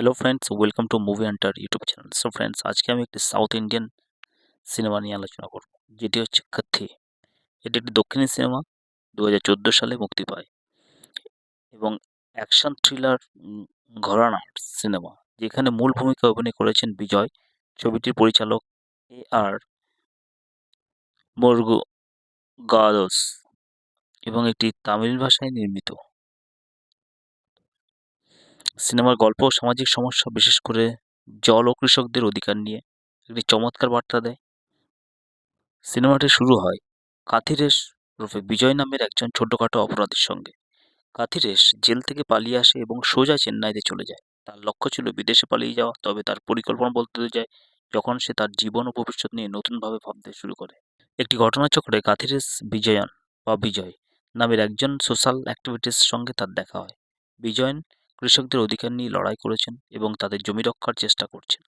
Hello friends welcome to movie আন্টার YouTube channel so friends আজকে আমি একটি সাউথ ইন্ডিয়ান সিনেমা নিয়ে আলোচনা করব। যেটি হচ্ছে কথি এটি একটি দক্ষিণী সিনেমা দু হাজার চোদ্দ সালে মুক্তি পায়। এবং অ্যাকশন থ্রিলার ঘরানার সিনেমা যেখানে মূল ভূমিকা অভিনয় করেছেন বিজয়। ছবিটির পরিচালক এ আর মর্গু গাদস এবং একটি তামিল ভাষায় নির্মিত। সিনেমার গল্প, সামাজিক সমস্যা, বিশেষ করে জল ও কৃষকদের অধিকার নিয়ে একটি চমৎকার বার্তা দেয়। সিনেমাটি শুরু হয় কাথিরেশ ওরফে বিজয় নামের একজন ছোটখাটো অপরাধীর সঙ্গে। কাথিরেশ জেল থেকে পালিয়ে আসে এবং সোজা চেন্নাইতে চলে যায়। তার লক্ষ্য ছিল বিদেশে পালিয়ে যাওয়া, তবে তার পরিকল্পনা বলতে যায়, যখন সে তার জীবন ও ভবিষ্যৎ নিয়ে নতুনভাবে ভাবতে শুরু করে। একটি ঘটনাচক্রে কাথিরেশ বিজয়ন বা বিজয় নামের একজন সোশ্যাল অ্যাক্টিভিটিস সঙ্গে তার দেখা হয়। বিজয়ন কৃষকদের অধিকার নিয়ে লড়াই করেছেন এবং তাদের জমি রক্ষার চেষ্টা করছেন।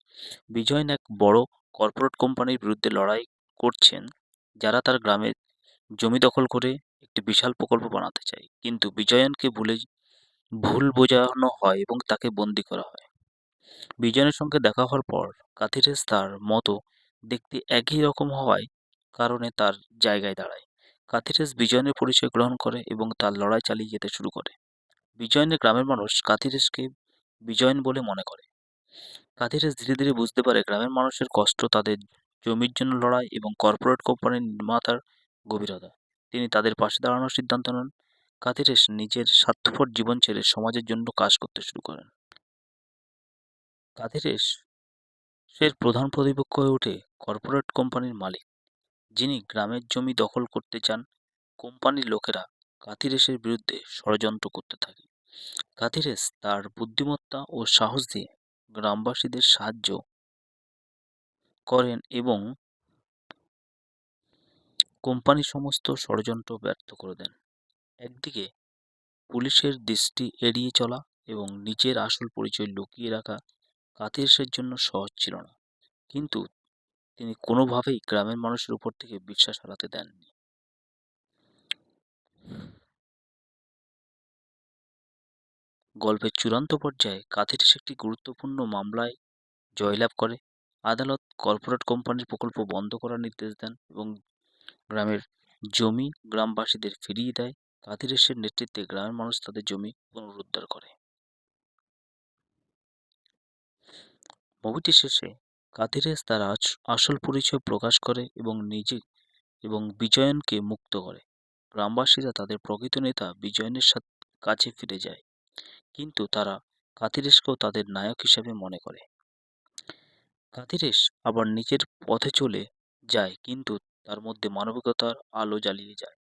বিজয়ন এক বড় কর্পোরেট কোম্পানির বিরুদ্ধে লড়াই করছেন যারা তার গ্রামে জমি দখল করে একটি বিশাল প্রকল্প বানাতে চায়। কিন্তু বিজয়নকে ভুলে, ভুল বোঝানো হয় এবং তাকে বন্দি করা হয়। বিজয়নের সঙ্গে দেখা হওয়ার পর কাথিরেস তার মতো দেখতে একই রকম হওয়ায় কারণে তার জায়গায় দাঁড়ায়। কাথিরেস বিজয়নের পরিচয় গ্রহণ করে এবং তার লড়াই চালিয়ে যেতে শুরু করে। বিজয়নের গ্রামের মানুষ কাথিরেসকে বিজয়ন বলে মনে করে। কাথিরেস ধীরে ধীরে বুঝতে পারে গ্রামের মানুষের কষ্ট তাদের জমির জন্য লড়াই এবং কর্পোরেট কোম্পানির নির্মাতার গভীরতা। তিনি তাদের পাশে দাঁড়ানোর সিদ্ধান্ত নেন। কাথিরেস নিজের স্বার্থপর জীবন ছেড়ে সমাজের জন্য কাজ করতে শুরু করেন। কাথিরেস সের প্রধান প্রতিপক্ষ হয়ে ওঠে কর্পোরেট কোম্পানির মালিক, যিনি গ্রামের জমি দখল করতে চান। কোম্পানির লোকেরা কাথিরেসের বিরুদ্ধে ষড়যন্ত্র করতে থাকে। কাথিরেস তার বুদ্ধিমত্তা ও সাহস দিয়ে গ্রামবাসীদের সাহায্য করেন এবং কোম্পানি সমস্ত ষড়যন্ত্র ব্যর্থ করে দেন। একদিকে পুলিশের দৃষ্টি এড়িয়ে চলা এবং নিজের আসল পরিচয় লুকিয়ে রাখা কাথিরেসের জন্য সহজ ছিল না। কিন্তু তিনি কোনোভাবেই গ্রামের মানুষের উপর থেকে বিশ্বাস হারাতে দেননি। গল্পের চূড়ান্ত পর্যায়ে কাথিরেস একটি গুরুত্বপূর্ণ মামলায় জয়লাভ করে। আদালত কর্পোরেট কোম্পানির প্রকল্প বন্ধ করার নির্দেশ দেন এবং গ্রামের জমি গ্রামবাসীদের ফিরিয়ে দেয়। কাদিরেশের নেতৃত্বে গ্রামের মানুষ তাদের জমি পুনরুদ্ধার করে। মুভিটি শেষে কাদিরেশ তার আসল পরিচয় প্রকাশ করে এবং নিজে, এবং বিজয়নকে মুক্ত করে। গ্রামবাসীরা তাদের প্রকৃত নেতা বিজয়নের সাথে কাছে ফিরে যায়। কিন্তু তারা কাতিরেশকেও তাদের নায়ক হিসেবে মনে করে। কাতিরেশ আবার নিজের পথে চলে যায়, কিন্তু তার মধ্যে মানবিকতার আলো জ্বালিয়ে যায়।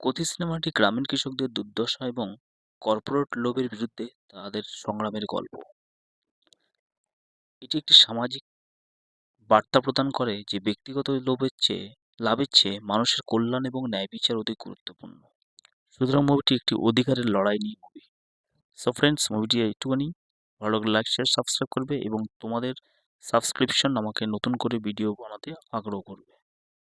কথি সিনেমাটি গ্রামীণ কৃষকদের দুর্দশা এবং কর্পোরেট লোভের বিরুদ্ধে তাদের সংগ্রামের গল্প। এটি একটি সামাজিক বার্তা প্রদান করে যে ব্যক্তিগত লোভের চেয়ে, লাভের চেয়ে মানুষের কল্যাণ এবং ন্যায় বিচার অধিক গুরুত্বপূর্ণ। সুতরাং মুভিটি একটি অধিকারের লড়াই নিয়ে মুভি সো ফ্রেন্ডস মুভিটি একটুখানি ভালো লাইক শেয়ার সাবস্ক্রাইব করবে এবং তোমাদের সাবস্ক্রিপশন আমাকে নতুন করে ভিডিও বানাতে আগ্রহ করবে।